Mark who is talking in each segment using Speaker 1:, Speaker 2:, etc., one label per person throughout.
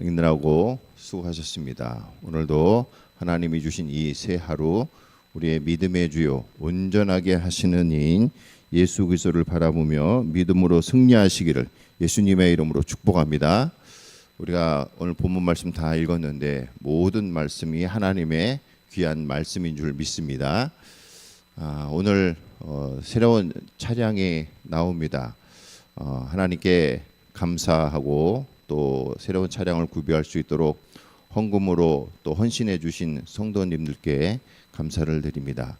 Speaker 1: 읽느라고 수고하셨습니다. 오늘도 하나님이 주신 이 새 하루 우리의 믿음의 주요 온전하게 하시는 이인 예수 그리스도를 바라보며 믿음으로 승리하시기를 예수님의 이름으로 축복합니다. 우리가 오늘 본문 말씀 다 읽었는데 모든 말씀이 하나님의 귀한 말씀인 줄 믿습니다. 아, 오늘 어, 새로운 차량이 나옵니다. 어, 하나님께 감사하고 또 새로운 차량을 구비할 수 있도록 헌금으로 또 헌신해 주신 성도님들께 감사를 드립니다.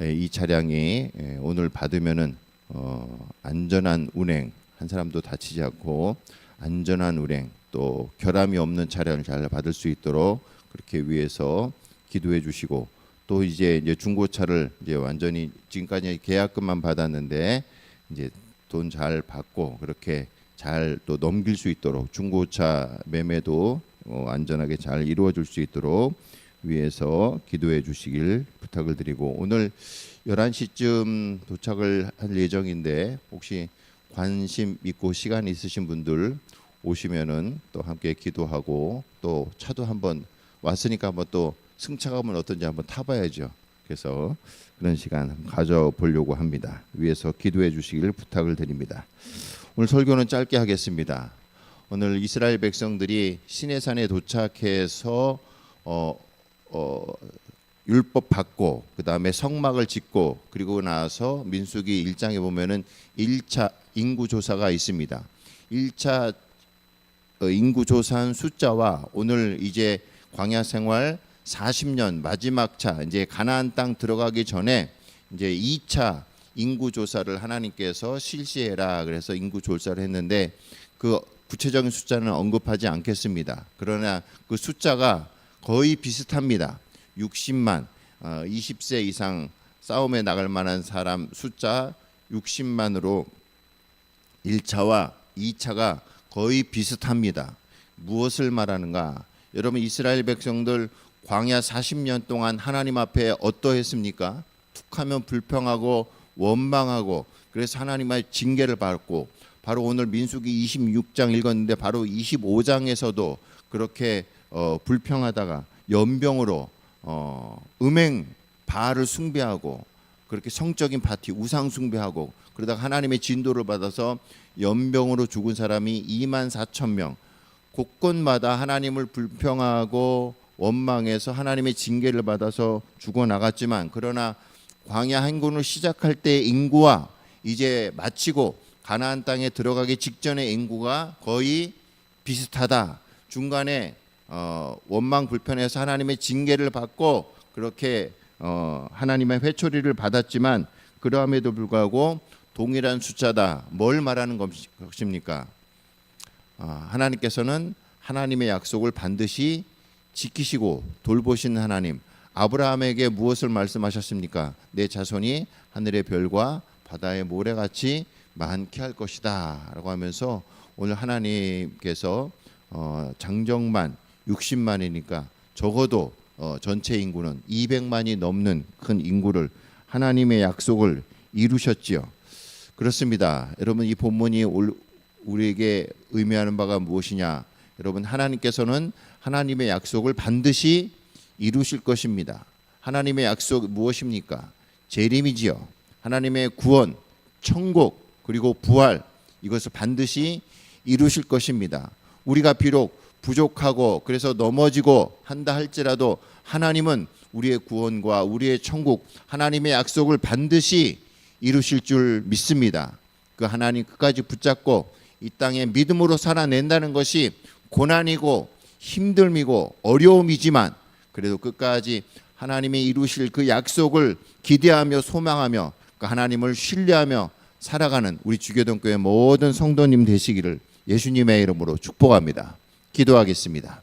Speaker 1: 에, 이 차량이 에, 오늘 받으면은 어, 안전한 운행 한 사람도 다치지 않고 안전한 운행 또 결함이 없는 차량을 잘 받을 수 있도록 그렇게 위해서 기도해 주시고 또 이제 이제 중고차를 이제 완전히 지금까지 계약금만 받았는데 이제 돈 잘 받고 그렇게 잘 또 넘길 수 있도록 중고차 매매도 어, 안전하게 잘 이루어질 수 있도록 위해서 기도해 주시길 부탁을 드리고 오늘 11시쯤 도착을 할 예정인데 혹시 관심 있고 시간 있으신 분들 오시면은 또 함께 기도하고 또 차도 한번 왔으니까 한번 또 승차감은 어떤지 한번 타봐야죠. 그래서 그런 시간 가져보려고 합니다. 위해서 기도해 주시기를 부탁을 드립니다. 오늘 설교는 짧게 하겠습니다. 오늘 이스라엘 백성들이 시내산에 도착해서 어, 어, 율법 받고 그 다음에 성막을 짓고 그리고 나서 민수기 1장에 보면은 1차 인구 조사가 있습니다. 1차 어, 인구 조사한 숫자와 오늘 이제 광야 생활 40년 마지막 차 이제 가나안 땅 들어가기 전에 이제 2차 인구 조사를 하나님께서 실시해라 그래서 인구 조사를 했는데 그 구체적인 숫자는 언급하지 않겠습니다. 그러나 그 숫자가 거의 비슷합니다. 60만 어, 20세 이상 싸움에 나갈 만한 사람 숫자 60만으로 1차와 2차가 거의 비슷합니다. 무엇을 말하는가? 여러분 이스라엘 백성들 광야 40년 동안 하나님 앞에 어떠했습니까? 툭하면 불평하고 원망하고 그래서 하나님의 징계를 받고 바로 오늘 민수기 26장 읽었는데 바로 25장에서도 그렇게 어, 불평하다가 연병으로 어, 음행 바알을 숭배하고 그렇게 성적인 파티 우상 숭배하고 그러다가 하나님의 진도를 받아서 연병으로 죽은 사람이 2만 4천 명. 곳곳마다 하나님을 불평하고 원망해서 하나님의 징계를 받아서 죽어 나갔지만 그러나 광야 행군을 시작할 때 인구와 이제 마치고 가나안 땅에 들어가기 직전의 인구가 거의 비슷하다. 중간에 어, 원망 불편해서 하나님의 징계를 받고 그렇게 어, 하나님의 회초리를 받았지만 그러함에도 불구하고 동일한 숫자다. 뭘 말하는 것입니까? 아, 하나님께서는 하나님의 약속을 반드시 지키시고 돌보시는 하나님. 아브라함에게 무엇을 말씀하셨습니까? 내 자손이 하늘의 별과 바다의 모래같이 많게 할 것이다 라고 하면서 오늘 하나님께서 어, 장정만 60만이니까 적어도 어, 전체 인구는 200만이 넘는 큰 인구를 하나님의 약속을 이루셨지요. 그렇습니다. 여러분 이 본문이 우리에게 의미하는 바가 무엇이냐? 여러분 하나님께서는 하나님의 약속을 반드시 이루실 것입니다. 하나님의 약속 무엇입니까? 재림이지요. 하나님의 구원, 천국 그리고 부활 이것을 반드시 이루실 것입니다. 우리가 비록 부족하고 그래서 넘어지고 한다 할지라도 하나님은 우리의 구원과 우리의 천국 하나님의 약속을 반드시 이루실 줄 믿습니다. 그 하나님 끝까지 붙잡고 이 땅에 믿음으로 살아낸다는 것이 고난이고 힘듦이고 어려움이지만 그래도 끝까지 하나님이 이루실 그 약속을 기대하며 소망하며 그 하나님을 신뢰하며 살아가는 우리 주교동교회 모든 성도님 되시기를 예수님의 이름으로 축복합니다. 기도하겠습니다.